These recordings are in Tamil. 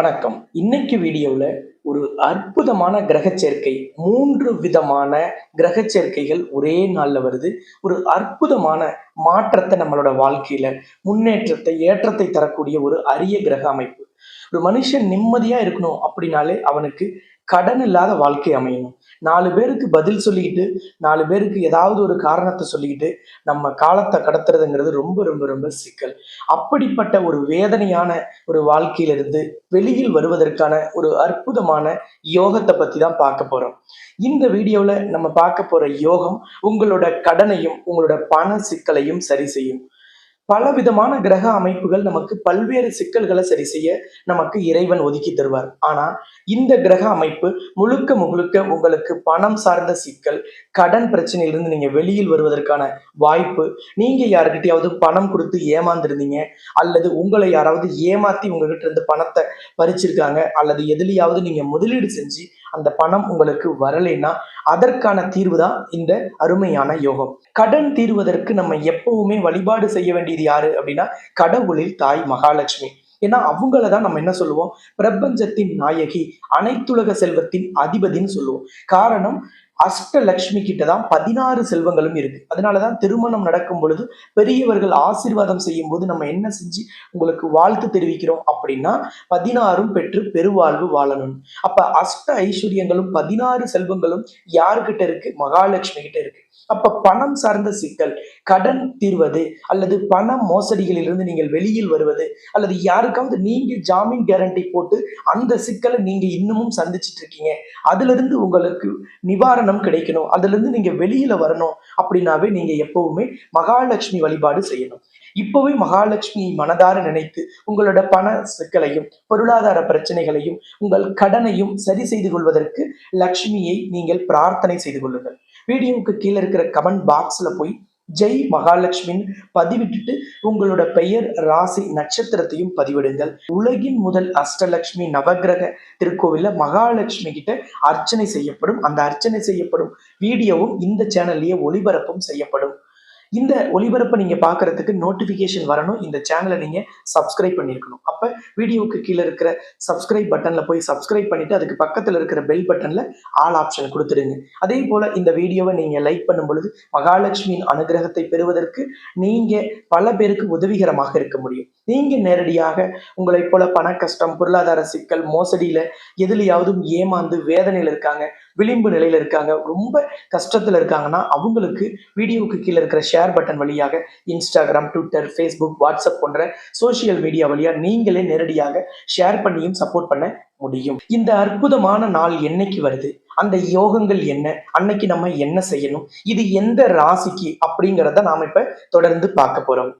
வணக்கம். இன்னைக்கு வீடியோவில் ஒரு அற்புதமான கிரக சேர்க்கை மூன்று விதமான கிரக சேர்க்கைகள் ஒரே நாளில் வருது. ஒரு அற்புதமான மாற்றத்தை நம்மளோட வாழ்க்கையில முன்னேற்றத்தை ஏற்றத்தை தரக்கூடிய ஒரு அரிய கிரக அமைப்பு. ஒரு மனுஷன் நிம்மதியா இருக்கணும் அப்படின்னாலே அவனுக்கு கடன் இல்லாத வாழ்க்கை அமையணும். நாலு பேருக்கு பதில் சொல்லிக்கிட்டு நாலு பேருக்கு ஏதாவது ஒரு காரணத்தை சொல்லிக்கிட்டு நம்ம காலத்தை கடத்துறதுங்கிறது ரொம்ப ரொம்ப ரொம்ப சிக்கல். அப்படிப்பட்ட ஒரு வேதனையான ஒரு வாழ்க்கையிலிருந்து வெளியில் வருவதற்கான ஒரு அற்புதமான யோகத்தை பத்தி தான் பார்க்க போறோம். இந்த வீடியோல நம்ம பார்க்க போற யோகம் உங்களோட கடனையும் உங்களோட பண சிக்கலையும் சரி செய்யும். பல விதமான கிரக அமைப்புகள் நமக்கு பல்வேறு சிக்கல்களை சரி செய்ய நமக்கு இறைவன் ஒதுக்கி தருவார். ஆனா இந்த கிரக அமைப்பு முழுக்க முழுக்க உங்களுக்கு பணம் சார்ந்த சிக்கல் கடன் பிரச்சனையிலிருந்து நீங்க வெளியில் வருவதற்கான வாய்ப்பு நீங்க யாருக்கிட்டையாவது பணம் கொடுத்து ஏமாந்துருந்தீங்க அல்லது உங்களை யாராவது ஏமாத்தி உங்ககிட்ட இருந்து பணத்தை பறிச்சிருக்காங்க அல்லது எதுலையாவது நீங்க முதலீடு செஞ்சு அந்த பணம் உங்களுக்கு வரலைன்னா அதற்கான தீர்வு தான் இந்த அருமையான யோகம். கடன் தீர்வதற்கு நம்ம எப்பவுமே வழிபாடு செய்ய வேண்டியது யாரு அப்படின்னா கடவுளில் தாய் மகாலட்சுமி. ஏன்னா அவங்கள தான் நம்ம என்ன சொல்லுவோம்? பிரபஞ்சத்தின் நாயகி அனைத்துலக செல்வத்தின் அதிபதின்னு சொல்லுவோம். காரணம் அஷ்டலக்ஷ்மி கிட்ட தான் பதினாறு செல்வங்களும் இருக்கு. அதனாலதான் திருமணம் நடக்கும் பொழுது பெரியவர்கள் ஆசீர்வாதம் செய்யும் போது நம்ம என்ன செஞ்சு உங்களுக்கு வாழ்த்து தெரிவிக்கிறோம் அப்படின்னா பதினாறும் பெற்று பெருவாழ்வு வாழணும். அப்ப அஷ்ட ஐஸ்வர்யங்களும் பதினாறு செல்வங்களும் யாருக்கிட்ட இருக்கு? மகாலட்சுமி கிட்ட இருக்கு. அப்ப பணம் சார்ந்த சிக்கல் கடன் தீர்வது அல்லது பண மோசடிகளிலிருந்து நீங்கள் வெளியில் வருவது அல்லது யாருக்காவது நீங்க ஜாமீன் கேரண்டி போட்டு அந்த சிக்கலை நீங்க இன்னமும் சந்திச்சிட்டு இருக்கீங்க. அதுல இருந்து உங்களுக்கு நிவாரணம் கிடைக்கணும். அதுலேருந்து நீங்கள் வெளியில் வரணும் அப்படின்னாவே நீங்கள் எப்போவுமே மகாலட்சுமி வழிபாடு செய்யணும். இப்போவே மகாலட்சுமி மனதார நினைத்து உங்களோட பண சிக்கலையும் பொருளாதார பிரச்சனைகளையும் உங்கள் கடனையும் சரி செய்து கொள்வதற்கு லக்ஷ்மியை நீங்கள் பிரார்த்தனை செய்து கொள்ளுங்கள். வீடியோவுக்கு கீழே இருக்கிற கமெண்ட் பாக்ஸ்ல போய் ஜெய் மகாலட்சுமின்னு பதிவிட்டுட்டு உங்களோட பெயர் ராசி நட்சத்திரத்தையும் பதிவிடுங்கள். உலகின் முதல் அஷ்டலட்சுமி நவகிரக திருக்கோவில மகாலட்சுமி கிட்ட அர்ச்சனை செய்யப்படும். அந்த அர்ச்சனை செய்யப்படும் வீடியோவும் இந்த சேனல்லையே ஒளிபரப்பும் செய்யப்படும். இந்த ஒளிபரப்பை நீங்க பார்க்கறதுக்கு நோட்டிபிகேஷன் வரணும். இந்த சேனலை நீங்க சப்ஸ்கிரைப் பண்ணியிருக்கணும். அப்ப வீடியோவுக்கு கீழே இருக்கிற சப்ஸ்கிரைப் பட்டன்ல போய் சப்ஸ்கிரைப் பண்ணிட்டு அதுக்கு பக்கத்துல இருக்கிற பெல் பட்டன்ல ஆல் ஆப்ஷன் கொடுத்துடுங்க. அதே போல இந்த வீடியோவை நீங்க லைக் பண்ணும் பொழுது மகாலட்சுமியின் அனுகிரகத்தை பெறுவதற்கு நீங்க பல பேருக்கு உதவிகரமாக இருக்க முடியும். நீங்கள் நேரடியாக உங்களைப் போல பண கஷ்டம் பொருளாதார சிக்கல் மோசடியில் எதுலையாவதும் ஏமாந்து வேதனையில் இருக்காங்க விளிம்பு நிலையில இருக்காங்க ரொம்ப கஷ்டத்தில் இருக்காங்கன்னா அவங்களுக்கு வீடியோவுக்கு கீழே இருக்கிற ஷேர் பட்டன் வழியாக இன்ஸ்டாகிராம் ட்விட்டர் ஃபேஸ்புக் வாட்ஸ்அப் போன்ற சோஷியல் மீடியா வழியா நீங்களே நேரடியாக ஷேர் பண்ணியும் சப்போர்ட் பண்ண முடியும். இந்த அற்புதமான நாள் என்னைக்கு வருது? அந்த யோகங்கள் என்ன? அன்னைக்கு நம்ம என்ன செய்யணும்? இது எந்த ராசிக்கு அப்படிங்கிறத நாம இப்ப தொடர்ந்து பார்க்க போறோம்.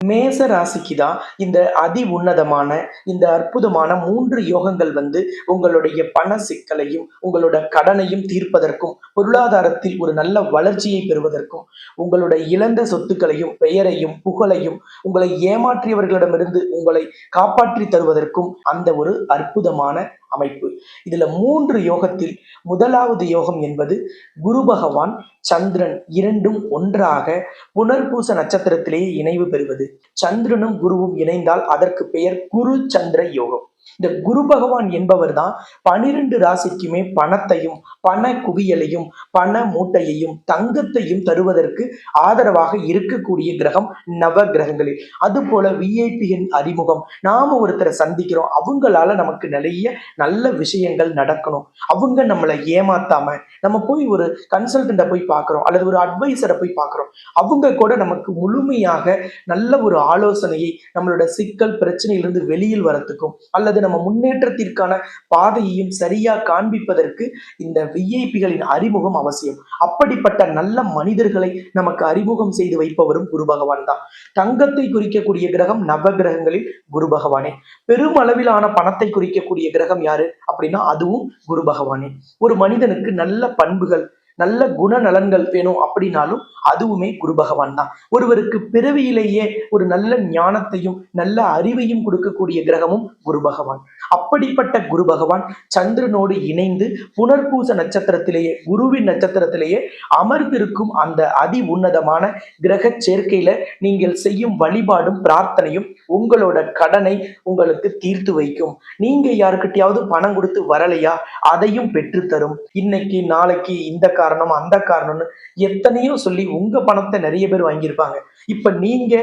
மேச ராசிக்கு தான் இந்த அதி உன்னதமான இந்த அற்புதமான மூன்று யோகங்கள் வந்து உங்களுடைய பண சிக்கலையும் உங்களோட கடனையும் தீர்ப்பதற்கும் பொருளாதாரத்தில் ஒரு நல்ல வளர்ச்சியை பெறுவதற்கும் உங்களுடைய இழந்த சொத்துக்களையும் பெயரையும் புகழையும் உங்களை ஏமாற்றியவர்களிடமிருந்து உங்களை காப்பாற்றி தருவதற்கும் அந்த ஒரு அற்புதமான அமைப்பு. இதுல மூன்று யோகத்தில் முதலாவது யோகம் என்பது குரு பகவான் சந்திரன் இரண்டும் ஒன்றாக புனர்பூச நட்சத்திரத்திலேயே இணைவு பெறுவது. சந்திரனும் குருவும் இணைந்தால் அதற்கு பெயர் குரு சந்திர யோகம். இந்த குரு பகவான் என்பவர் தான் பனிரெண்டு ராசிக்குமே பணத்தையும் பண குவியலையும் பண மூட்டையையும் தங்கத்தையும் தருவதற்கு ஆதரவாக இருக்கக்கூடிய கிரகம் நவ கிரகங்களில். அது போல விஐபியின் அறிமுகம். நாம ஒருத்தரை சந்திக்கிறோம். அவங்களால நமக்கு நிறைய நல்ல விஷயங்கள் நடக்கணும். அவங்க நம்மளை ஏமாத்தாம நம்ம போய் ஒரு கன்சல்டண்ட்டை போய் பார்க்குறோம். அல்லது ஒரு அட்வைசரை போய் பார்க்குறோம். அவங்க கூட நமக்கு முழுமையாக நல்ல ஒரு ஆலோசனையை நம்மளோட சிக்கல் பிரச்சனையிலிருந்து வெளியில் வரத்துக்கும் அல்லது நம்ம முன்னேற்றத்திற்கான பாதையையும் சரியா காண்பிப்பதற்கு இந்த விஐபிகளின் அறிமுகம் அவசியம். அப்படிப்பட்ட நல்ல மனிதர்களை நமக்கு அறிமுகம் செய்து வைப்பவரும் குரு பகவான் தான். தங்கத்தை குறிக்கக்கூடிய கிரகம் நவ கிரகங்களில் குரு பகவானே. பெருமளவிலான பணத்தை குறிக்கக்கூடிய கிரகம் யாரு? அப்படின்னா அதுவும் குரு பகவானே. ஒரு மனிதனுக்கு நல்ல பண்புகள் நல்ல குணநலன்கள் வேணும் அப்படின்னாலும் அதுவுமே குரு பகவான் தான். ஒருவருக்கு பிறவியிலேயே ஒரு நல்ல ஞானத்தையும் நல்ல அறிவையும் கொடுக்கக்கூடிய கிரகமும் குரு பகவான். அப்படிப்பட்ட குரு பகவான் சந்திரனோடு இணைந்து புனர்பூச நட்சத்திரத்திலேயே குருவின் நட்சத்திரத்திலேயே அமர்ந்திருக்கும் அந்த அதி உன்னதமான கிரக சேர்க்கையில நீங்கள் செய்யும் வழிபாடும் பிரார்த்தனையும் உங்களோட கடனை உங்களுக்கு தீர்த்து வைக்கும். நீங்க யாருக்கிட்டையாவது பணம் கொடுத்து வரலையா? அதையும் பெற்றுத்தரும். இன்னைக்கு நாளைக்கு இந்த காரணம் அந்த காரணம்னு எத்தனையோ சொல்லி உங்க பணத்தை நிறைய பேர் வாங்கியிருப்பாங்க. இப்ப நீங்க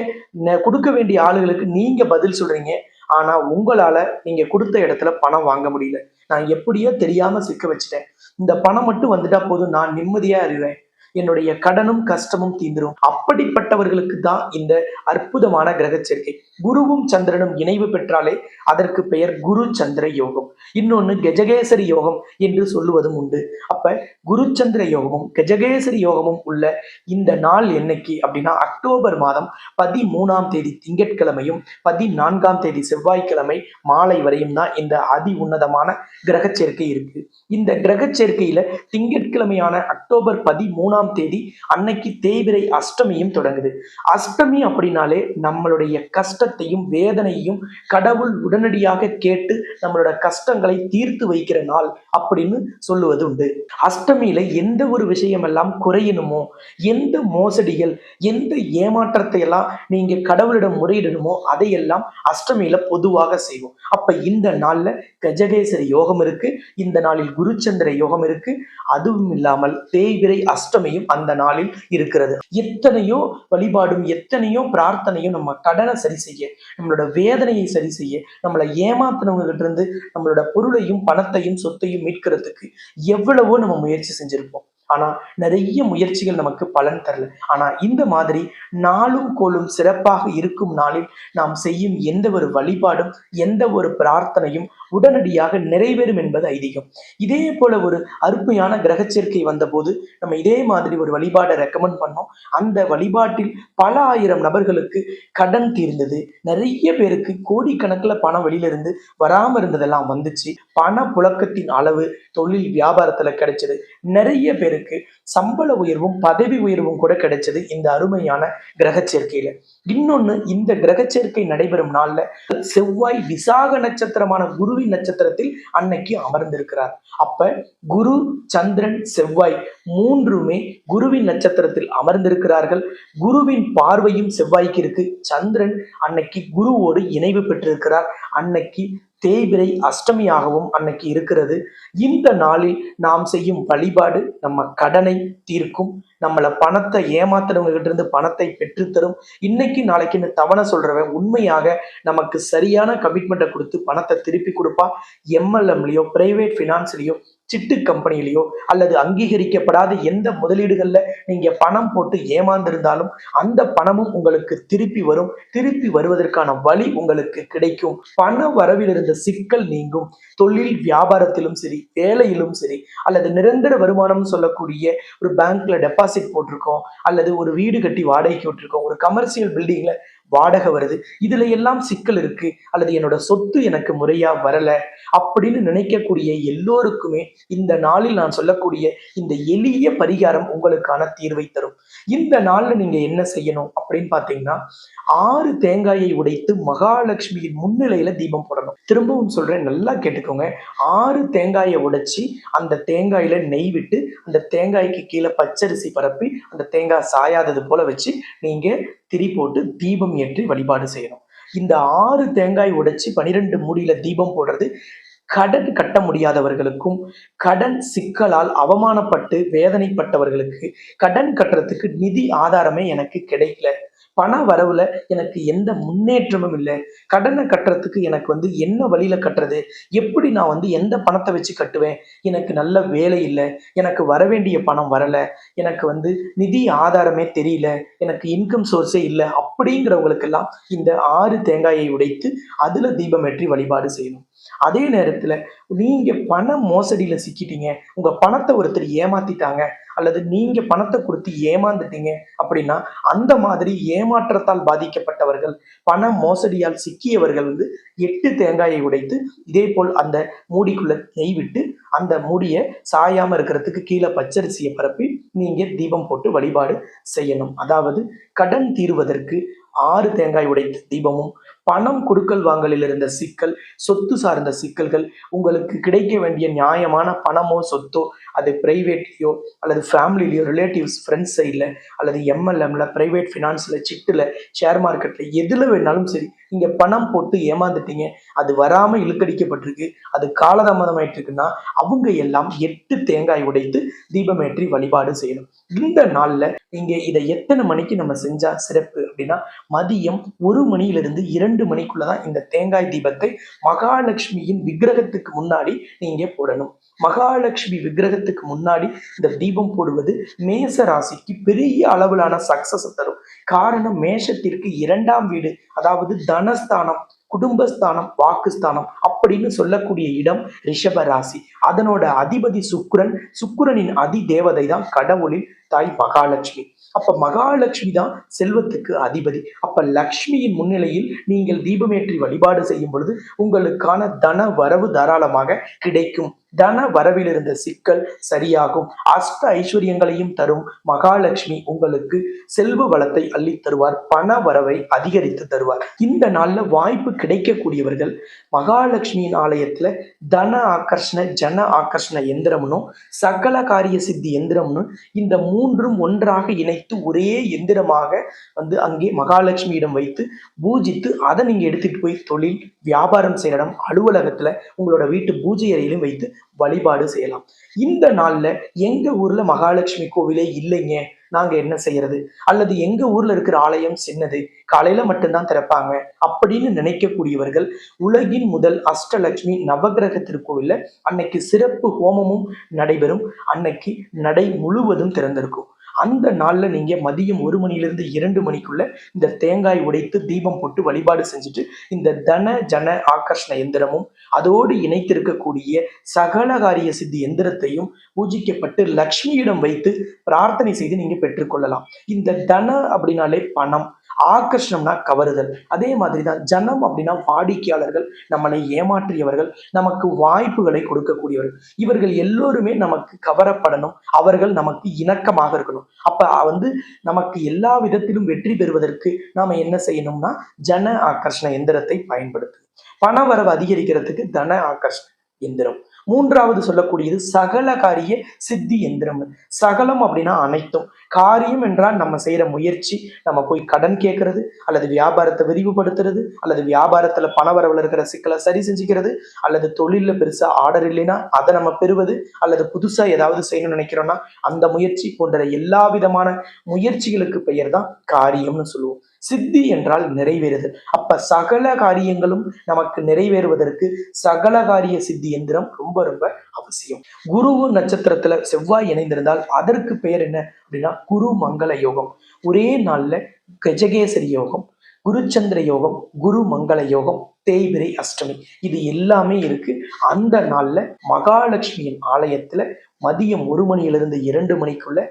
கொடுக்க வேண்டிய ஆளுகளுக்கு நீங்க பதில் சொல்றீங்க. ஆனா உங்களால நீங்க கொடுத்த இடத்துல பணம் வாங்க முடியல. நான் எப்படியோ தெரியாம சிக்க வச்சுட்டேன். இந்த பணம் மட்டும் வந்துட்டா போதும். நான் நிம்மதியா அறிவேன். என்னுடைய கடனும் கஷ்டமும் தீந்துரும். அப்படிப்பட்டவர்களுக்கு தான் இந்த அற்புதமான கிரக சேர்க்கை. குருவும் சந்திரனும் இணைவு பெற்றாலே அதற்கு பெயர் குரு சந்திர யோகம். இன்னொன்னு கஜகேசரி யோகம் என்று சொல்லுவதும் உண்டு. அப்ப குரு சந்திர யோகமும் கஜகேசரி யோகமும் உள்ள இந்த நாள் என்னைக்கு அப்படின்னா அக்டோபர் மாதம் பதிமூணாம் தேதி திங்கட்கிழமையும் பதினான்காம் தேதி செவ்வாய்க்கிழமை மாலை வரையும் தான் இந்த அதி உன்னதமான கிரக சேர்க்கை இருக்கு. இந்த கிரக சேர்க்கையில திங்கட்கிழமையான அக்டோபர் பதிமூணாம் ஒன்பதாம் தேதி அன்னைக்கு தேய்பிரை அஷ்டமியும் தொடங்குது. அஷ்டமி அப்படின்னாலே நம்மளுடைய கஷ்டத்தையும் வேதனையும் கடவுள் உடனடியாக கேட்டு நம்மளோட கஷ்டங்களை தீர்த்து வைக்கிற நாள் அப்படின்னு சொல்லுவது உண்டு. அஷ்டமியில எந்த ஒரு விஷயமெல்லாம் குறையணுமோ எந்த மோசடிகள் எந்த ஏமாற்றத்தை எல்லாம் நீங்க கடவுளிடம் முறையிடணுமோ அதையெல்லாம் அஷ்டமியில பொதுவாக செய்வோம். அப்ப இந்த நாள்ல கஜகேசரி யோகம் இருக்கு இந்த நாளில் குருச்சந்திர யோகம் இருக்கு. அதுவும் இல்லாமல் தேய்பிரை தன்மையும் அந்த நாளில் இருக்கிறது. எத்தனையோ வழிபாடும் எத்தனையோ பிரார்த்தனையும் நம்ம கடனை சரி செய்ய நம்மளோட வேதனையை சரி செய்ய நம்மளை ஏமாத்தினவங்க கிட்ட இருந்து நம்மளோட பொருளையும் பணத்தையும் சொத்தையும் மீட்கிறதுக்கு எவ்வளவோ நம்ம முயற்சி செஞ்சிருப்போம். ஆனா நிறைய முயற்சிகள் நமக்கு பலன் தரல. ஆனா இந்த மாதிரி நாளும் கோலும் சிறப்பாக இருக்கும் நாளில் நாம் செய்யும் எந்த ஒரு வழிபாடும் எந்த ஒரு பிரார்த்தனையும் உடனடியாக நிறைவேறும் என்பது ஐதீகம். இதே போல ஒரு அருமையான கிரகச்சேர்க்கை வந்தபோது நம்ம இதே மாதிரி ஒரு வழிபாடை ரெக்கமெண்ட் பண்ணோம். அந்த வழிபாட்டில் பல ஆயிரம் நபர்களுக்கு கடன் தீர்ந்தது. நிறைய பேருக்கு கோடிக்கணக்கில் பணம் வெளியிலிருந்து வராமல் இருந்ததெல்லாம் வந்துச்சு. பண புழக்கத்தின் அளவு தொழில் வியாபாரத்தில் கிடைச்சது. நிறைய பேருக்கு சம்பள உயர்வும் பதவி உயர்வும் கூட கிடைச்சது இந்த அருமையான கிரக சேர்க்கையில இன்னொன்னு இந்த கிரக சேர்க்கை நடைபெறும் நாள்ல செவ்வாய் விசாக நட்சத்திரமான குருவி குருவின் நட்சத்திரத்தில் அன்னைக்கு அமர்ந்திருக்கிறார். அப்ப குரு சந்திரன் செவ்வாய் மூன்றுமே குருவின் நட்சத்திரத்தில் அமர்ந்திருக்கிறார்கள். குருவின் பார்வையும் செவ்வாய்க்கு இருக்கு. சந்திரன் அன்னைக்கு குருவோடு இணைவு பெற்றிருக்கிறார். அன்னைக்கு தேய்பிரை அஷ்டமியாகவும் அன்னைக்கு இருக்கிறது. இந்த நாளில் நாம் செய்யும் வழிபாடு நம்ம கடனை தீர்க்கும். நம்மளை பணத்தை ஏமாத்துறவங்க கிட்ட இருந்து பணத்தை பெற்றுத்தரும். இன்னைக்கு நாளைக்குன்னு தவணை சொல்றவன் உண்மையாக நமக்கு சரியான கமிட்மெண்ட்டை கொடுத்து பணத்தை திருப்பி கொடுப்பா எம்எல்எம்லயோ பிரைவேட் ஃபினான்ஸ்லயோ சிட்டு கம்பெனிலேயோ அல்லது அங்கீகரிக்கப்படாத எந்த முதலீடுகளில் நீங்க பணம் போட்டு ஏமாந்திருந்தாலும் அந்த பணமும் உங்களுக்கு திருப்பி வரும். திருப்பி வருவதற்கான வழி உங்களுக்கு கிடைக்கும். பண வரவில் இருந்த சிக்கல் நீங்கும். தொழில் வியாபாரத்திலும் சரி வேலையிலும் சரி அல்லது நிரந்தர வருமானம் சொல்லக்கூடிய ஒரு பேங்க்ல டெபாசிட் போட்டிருக்கோம் அல்லது ஒரு வீடு கட்டி வாடகைக்கு விட்டுருக்கோம் ஒரு கமர்ஷியல் பில்டிங்ல வாடகை வருது. இதுல எல்லாம் சிக்கல் இருக்கு. அல்லது என்னோட சொத்து எனக்கு முறையா வரல அப்படின்னு நினைக்கக்கூடிய எல்லோருக்குமே இந்த நாளில் நான் சொல்லக்கூடிய இந்த எளிய பரிகாரம் உங்களுக்கான தீர்வை தரும். இந்த நாள்ல நீங்க என்ன செய்யணும் அப்படின்னு பாத்தீங்கன்னா ஆறு தேங்காயை உடைத்து மகாலட்சுமியின் முன்னிலையில தீபம் போடணும். திரும்பவும் சொல்றேன் நல்லா கேட்டுக்கோங்க. ஆறு தேங்காயை உடைச்சி அந்த தேங்காயில நெய் விட்டு அந்த தேங்காய்க்கு கீழே பச்சரிசி பரப்பி அந்த தேங்காய் சாயாதது போல வச்சு நீங்க திரி போட்டு தீபம் ஏற்றி வழிபாடு செய்யணும். இந்த ஆறு தேங்காய் உடைச்சி பனிரெண்டு மூடியில தீபம் போடுறது கடன் கட்ட முடியாதவர்களுக்கும் கடன் சிக்கலால் அவமானப்பட்டு வேதனைப்பட்டவர்களுக்கு கடன் கட்டுறதுக்கு நிதி ஆதாரமே எனக்கு கிடைக்கல. பண வரவுல எனக்கு எந்த முன்னேற்றமும் இல்லை. கடனை கட்டுறதுக்கு எனக்கு வந்து என்ன வழியில கட்டுறது? எப்படி நான் வந்து எந்த பணத்தை வச்சு கட்டுவேன்? எனக்கு நல்ல வேலை இல்லை. எனக்கு வர வேண்டிய பணம் வரல. எனக்கு வந்து நிதி ஆதாரமே தெரியல. எனக்கு இன்கம் சோர்ஸே இல்லை. அப்படிங்கிறவங்களுக்கெல்லாம் இந்த ஆறு தேங்காயை உடைத்து அதுல தீபமேற்றி வழிபாடு செய்யணும். அதே நேரத்துல நீங்க பண மோசடியில சிக்கிட்டீங்க. உங்க பணத்தை ஒருத்தர் ஏமாத்திட்டாங்க. அல்லது நீங்க பணத்தை கொடுத்து ஏமாந்துட்டீங்க அப்படின்னா அந்த மாதிரி ஏமாற்றத்தால் பாதிக்கப்பட்டவர்கள் பண மோசடியால் சிக்கியவர்கள் வந்து எட்டு தேங்காயை உடைத்து இதே போல் அந்த மூடிக்குள்ள நெய் விட்டு அந்த மூடியை சாயாமல் இருக்கிறதுக்கு கீழே பச்சரிசியை பரப்பி நீங்க தீபம் போட்டு வழிபாடு செய்யணும். அதாவது கடன் தீர்வதற்கு ஆறு தேங்காய் உடைத்த தீபமும் பணம் கொடுக்கல் வாங்கலில் இருந்த சிக்கல் சொத்து சார்ந்த சிக்கல்கள் உங்களுக்கு கிடைக்க வேண்டிய நியாயமான பணமோ சொத்தோ அது பிரைவேட்லேயோ அல்லது ஃபேமிலிலேயோ ரிலேட்டிவ்ஸ் ஃப்ரெண்ட்ஸ் சைடில் அல்லது எம்எல்எம்ல பிரைவேட் ஃபினான்ஸில் சிட்டில் ஷேர் மார்க்கெட்டில் எதில் வேணாலும் சரி நீங்கள் பணம் போட்டு ஏமாந்துட்டீங்க அது வராமல் இழுக்கடிக்கப்பட்டிருக்கு அது காலதாமதமாயிட்டு இருக்குன்னா அவங்க எல்லாம் எட்டு தேங்காய் உடைத்து தீபமேற்றி வழிபாடு செய்யணும். இந்த நாளில் நீங்கள் இதை எத்தனை மணிக்கு நம்ம செஞ்சால் சிறப்பு அப்படின்னா மதியம் ஒரு மணியிலிருந்து இரண்டு மணிக்குள்ள தான் இந்த தேங்காய் தீபத்தை மகாலட்சுமியின் விக்கிரகத்துக்கு முன்னாடி நீங்க போடணும். மகாலட்சுமி விக்கிரகத்துக்கு முன்னாடி இந்த தீபம் போடுவது மேச ராசிக்கு பெரிய அளவிலான சக்சஸ் தரும். காரணம் மேஷத்திற்கு இரண்டாம் வீடு அதாவது தனஸ்தானம் குடும்பஸ்தானம் வாக்குஸ்தானம் அப்படின்னு சொல்லக்கூடிய இடம் ரிஷப ராசி. அதனோட அதிபதி சுக்குரன் சுக்குரனின் அதி தேவதை தான் கடவுளின் தாய் மகாலட்சுமி. அப்ப மகாலட்சுமி தான் செல்வத்துக்கு அதிபதி. அப்ப லக்ஷ்மியின் முன்னிலையில் நீங்கள் தீபமேற்றி வழிபாடு செய்யும் பொழுது உங்களுக்கான தன வரவு தாராளமாக கிடைக்கும். தன வரவில் இருந்த சிக்கல் சரியாகும். அஷ்ட ஐஸ்வர்யங்களையும் தரும் மகாலட்சுமி உங்களுக்கு செல்வ வளத்தை அள்ளி தருவார் பண வரவை அதிகரித்து தருவார். இந்த நாள்ல வாய்ப்பு கிடைக்கக்கூடியவர்கள் மகாலட்சுமியின் ஆலயத்துல தன ஆகர்ஷண ஜன ஆகர்ஷண எந்திரம்னும் சகல காரிய சித்தி எந்திரம்னு இந்த மூன்றும் ஒன்றாக இணைத்து ஒரே எந்திரமாக வந்து அங்கே மகாலட்சுமியிடம் வைத்து பூஜித்து அதை நீங்க எடுத்துட்டு போய் தொழில் வியாபாரம் செய்யற இடம் அலுவலகத்துல உங்களோட வீட்டு பூஜை அறையிலும் வைத்து வழிபாடு செய்யலாம். இந்த நாள்ல எங்க ஊர்ல மகாலட்சுமி கோவிலே இல்லைங்க. நாங்க என்ன செய்யறது? அல்லது எங்க ஊர்ல இருக்கிற ஆலயம் சின்னது காலையில மட்டும்தான் திறப்பாங்க. அப்படின்னு நினைக்கக்கூடியவர்கள் உலகின் முதல் அஷ்டலட்சுமி நவகிரக திருக்கோவில்ல அன்னைக்கு சிறப்பு ஹோமமும் நடைபெறும். அன்னைக்கு நடை முழுவதும் திறந்திருக்கும். அந்த நாளில் நீங்கள் மதியம் ஒரு மணிலிருந்து இரண்டு மணிக்குள்ள இந்த தேங்காய் உடைத்து தீபம் போட்டு வழிபாடு செஞ்சுட்டு இந்த தன ஜன ஆகர்ஷண எந்திரமும் அதோடு இணைத்திருக்கக்கூடிய சகலகாரிய சித்தி எந்திரத்தையும் பூஜிக்கப்பட்டு லக்ஷ்மியிடம் வைத்து பிரார்த்தனை செய்து நீங்கள் பெற்றுக்கொள்ளலாம். இந்த தன அப்படின்னாலே பணம் ஆகர்ஷணம்னா கவருதல். அதே மாதிரி தான் ஜனம் அப்படின்னா வாடிக்கையாளர்கள் நம்மளை ஏமாற்றியவர்கள் நமக்கு வாய்ப்புகளை கொடுக்கக்கூடியவர்கள். இவர்கள் எல்லோருமே நமக்கு கவரப்படணும். அவர்கள் நமக்கு இணக்கமாக இருக்கணும். அப்ப வந்து நமக்கு எல்லா விதத்திலும் வெற்றி பெறுவதற்கு நாம என்ன செய்யணும்னா ஜன ஆகர்ஷண எந்திரத்தை பயன்படுத்து பண வரவு அதிகரிக்கிறதுக்கு தன ஆகர்ஷண எந்திரம். மூன்றாவது சொல்லக்கூடியது சகல காரிய சித்தி எந்திரம். சகலம் அப்படின்னா அனைத்தும். காரியம் என்றால் நம்ம செய்யற முயற்சி நம்ம போய் கடன் கேட்கறது அல்லது வியாபாரத்தை விரிவுபடுத்துறது அல்லது வியாபாரத்துல பண வரவுல இருக்கிற சிக்கலை சரி செஞ்சுக்கிறது அல்லது தொழிலில் பெருசா ஆர்டர் இல்லைன்னா அதை நம்ம பெறுவது அல்லது புதுசா ஏதாவது செய்யணும்னு நினைக்கிறோம்னா அந்த முயற்சி போன்ற எல்லா விதமான முயற்சிகளுக்கு பெயர் தான் காரியம்னு சொல்லுவோம். சித்தி என்றால் நிறைவேறுதல் அப்ப சகல காரியங்களும் நமக்கு நிறைவேறுவதற்கு சகல காரிய சித்தி எந்திரம் ரொம்ப ரொம்ப அவசியம். குருவு நட்சத்திரத்துல செவ்வாய் இணைந்திருந்தால் அதற்கு பெயர் என்ன? அப்படின்னா குரு மங்கள யோகம். ஒரே நாள்ல கஜகேசரி யோகம் குருச்சந்திர யோகம் குரு மங்கள யோகம் தேய்பிரை அஷ்டமி இது எல்லாமே இருக்கு. அந்த நாள்ல மகாலட்சுமியின் ஆலயத்துல மதியம் ஒரு மணியிலிருந்து இரண்டு மணிக்குள்ள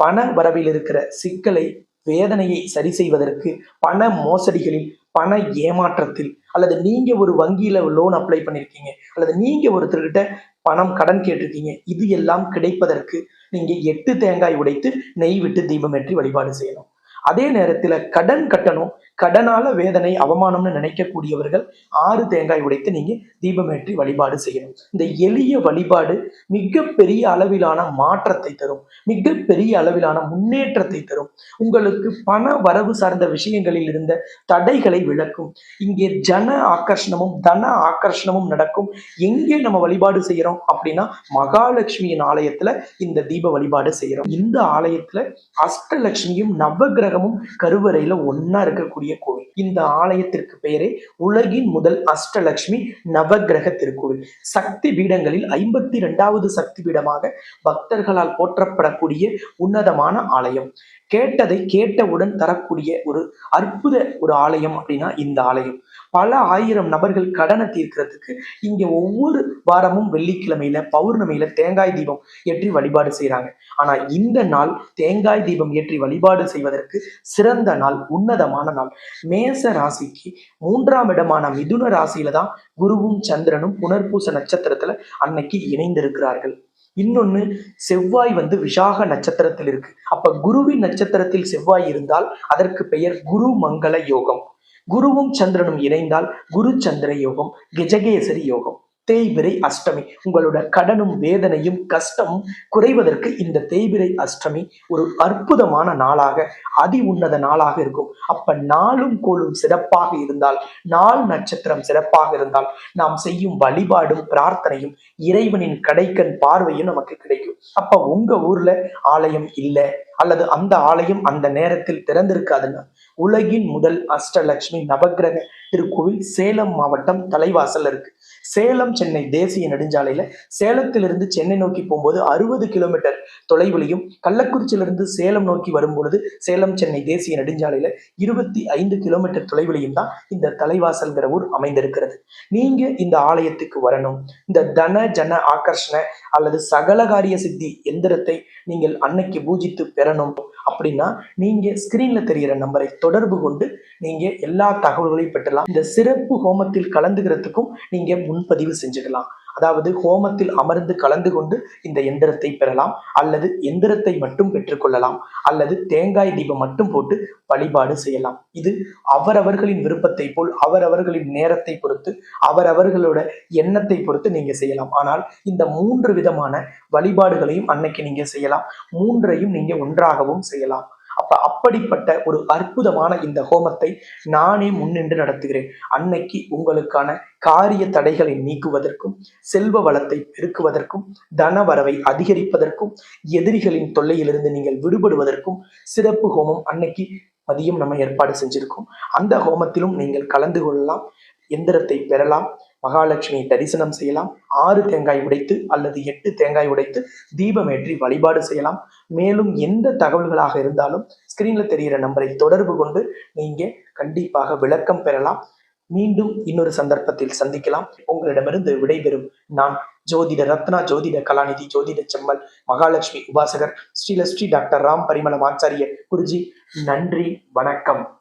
பண வரவில் இருக்கிற சிக்கலை வேதனையை சரி செய்வதற்கு பண மோசடிகளில் பண ஏமாற்றத்தில் அல்லது நீங்க ஒரு வங்கியில லோன் அப்ளை பண்ணிருக்கீங்க அல்லது நீங்க ஒருத்தர்கிட்ட பணம் கடன் கேட்டிருக்கீங்க இது எல்லாம் கிடைப்பதற்கு நீங்க எட்டு தேங்காய் உடைத்து நெய் விட்டு தீபம் ஏற்றி வழிபாடு செய்யணும். அதே நேரத்தில் கடன் கட்டணும். கடனால வேதனை அவமானம்னு நினைக்கக்கூடியவர்கள் ஆறு தேங்காய் உடைத்து நீங்க தீபமேற்றி வழிபாடு செய்யணும். இந்த எளிய வழிபாடு மிகப்பெரிய அளவிலான மாற்றத்தை தரும். மிகப்பெரிய அளவிலான முன்னேற்றத்தை தரும். உங்களுக்கு பண வரவு சார்ந்த விஷயங்களில் இருந்த தடைகளை விளக்கும். இங்கே ஜன ஆக்கர்ஷணமும் தன ஆக்கர்ஷணமும் நடக்கும். எங்கே நம்ம வழிபாடு செய்யறோம் அப்படின்னா மகாலட்சுமியின் ஆலயத்துல இந்த தீப வழிபாடு செய்யறோம். இந்த ஆலயத்துல அஷ்டலட்சுமியும் நவகிரகமும் கருவறையில ஒன்னா இருக்கக்கூடிய கோவில் இந்த ஆலயத்திற்கு பெயரே உலகின் முதல் அஷ்டலட்சுமி நவகிரக திருக்கோவில் சக்தி பீடங்களில் ஐம்பத்தி இரண்டாவது சக்தி பீடமாக பக்தர்களால் போற்றப்படக்கூடிய உன்னதமான ஆலயம். கேட்டதை கேட்டவுடன் தரக்கூடிய ஒரு அற்புத ஒரு ஆலயம் அப்படின்னா இந்த ஆலயம். பல ஆயிரம் நபர்கள் கடனை தீர்க்கிறதுக்கு இங்க ஒவ்வொரு வாரமும் வெள்ளிக்கிழமையில பௌர்ணமியில தேங்காய் தீபம் ஏற்றி வழிபாடு செய்யறாங்க ஆனா இந்த நாள் தேங்காய் தீபம் ஏற்றி வழிபாடு செய்வதற்கு சிறந்த நாள் உன்னதமான நாள். மேச ராசிக்கு மூன்றாம் இடமான மிதுன ராசியில தான் குருவும் சந்திரனும் புனர்பூச நட்சத்திரத்துல அன்னைக்கு இணைந்திருக்கிறார்கள். இன்னொன்னு செவ்வாய் வந்து விஷாக நட்சத்திரத்தில் இருக்கு. அப்ப குருவின் நட்சத்திரத்தில் செவ்வாய் இருந்தால் அதற்கு பெயர் குரு மங்கள யோகம். குருவும் சந்திரனும் இணைந்தால் குரு சந்திர யோகம் கஜகேசரி யோகம். தேய்பிரை அஷ்டமி. உங்களோட கடனும் வேதனையும் கஷ்டம் குறைவதற்கு இந்த தேய்பிரை அஷ்டமி ஒரு அற்புதமான நாளாக அதி உன்னத நாளாக இருக்கும். அப்ப நாளும் கோளும் சிறப்பாக இருந்தால் நாள் நட்சத்திரம் சிறப்பாக இருந்தால் நாம் செய்யும் வழிபாடும் பிரார்த்தனையும் இறைவனின் கடைக்கண் பார்வையும் நமக்கு கிடைக்கும். அப்ப உங்க ஊர்ல ஆலயம் இல்லை அல்லது அந்த ஆலயம் அந்த நேரத்தில் திறந்திருக்காதுன்னா உலகின் முதல் அஷ்டலட்சுமி நவகிரக திருக்கோவில் சேலம் மாவட்டம் தலைவாசல் இருக்கு. சேலம் சென்னை தேசிய நெடுஞ்சாலையில சேலத்திலிருந்து சென்னை நோக்கி போகும்போது அறுபது கிலோமீட்டர் தொலைவிலையும் கள்ளக்குறிச்சியிலிருந்து சேலம் நோக்கி வரும்பொழுது சேலம் சென்னை தேசிய நெடுஞ்சாலையில இருபத்தி ஐந்து கிலோமீட்டர் தொலைவிலையும் தான் இந்த தலைவாசல்கிற ஊர் அமைந்திருக்கிறது. நீங்க இந்த ஆலயத்துக்கு வரணும். இந்த தன ஜன ஆகர்ஷண அல்லது சகலகாரிய சித்தி எந்திரத்தை நீங்கள் அன்னைக்கு பூஜித்து பெறணும். அப்படின்னா நீங்க ஸ்கிரீன்ல தெரிகிற நம்பரை தொடர்பு கொண்டு நீங்க எல்லா தகவல்களையும் பெற்றலாம். இந்த சிறப்பு ஹோமத்தில் கலந்துக்கிறதுக்கும் நீங்க முன்பதிவு செஞ்சுக்கலாம். அதாவது ஹோமத்தில் அமர்ந்து கலந்து கொண்டு இந்த எந்திரத்தை பெறலாம் அல்லது எந்திரத்தை மட்டும் பெற்றுக்கொள்ளலாம் அல்லது தேங்காய் தீபம் மட்டும் போட்டு வழிபாடு செய்யலாம். இது அவரவர்களின் விருப்பத்தை போல் அவரவர்களின் நேரத்தை பொறுத்து அவரவர்களோட எண்ணத்தை பொறுத்து நீங்க செய்யலாம். ஆனால் இந்த மூன்று விதமான வழிபாடுகளையும் அன்னைக்கு நீங்க செய்யலாம். மூன்றையும் நீங்க ஒன்றாகவும் செய்யலாம். அப்ப அப்படிப்பட்ட ஒரு அற்புதமான இந்த ஹோமத்தை நானே முன்னின்று நடத்துகிறேன். அன்னைக்கு உங்களுக்கான காரிய தடைகளை நீக்குவதற்கும் செல்வ வளத்தை பெருக்குவதற்கும் தன வரவை அதிகரிப்பதற்கும் எதிரிகளின் தொல்லையிலிருந்து நீங்கள் விடுபடுவதற்கும் சிறப்பு ஹோமம் அன்னைக்கு மதியம் நம்ம ஏற்பாடு செஞ்சிருக்கோம். அந்த ஹோமத்திலும் நீங்கள் கலந்து கொள்ளலாம் எந்திரத்தை பெறலாம் மகாலட்சுமியை தரிசனம் செய்யலாம். ஆறு தேங்காய் உடைத்து அல்லது எட்டு தேங்காய் உடைத்து தீபமேற்றி வழிபாடு செய்யலாம். மேலும் எந்த தகவல்களாக இருந்தாலும் ஸ்கிரீன்ல தெரிகிற நம்பரை தொடர்பு கொண்டு நீங்க கண்டிப்பாக விளக்கம் பெறலாம். மீண்டும் இன்னொரு சந்தர்ப்பத்தில் சந்திக்கலாம். உங்களிடமிருந்து விடைபெறும் நான் ஜோதிட ரத்னா ஜோதிட கலாநிதி ஜோதிட செம்மல் மகாலட்சுமி உபாசகர் ஸ்ரீலஸ்ரீ டாக்டர் ராம் பரிமளம் ஆச்சாரிய குருஜி நன்றி வணக்கம்.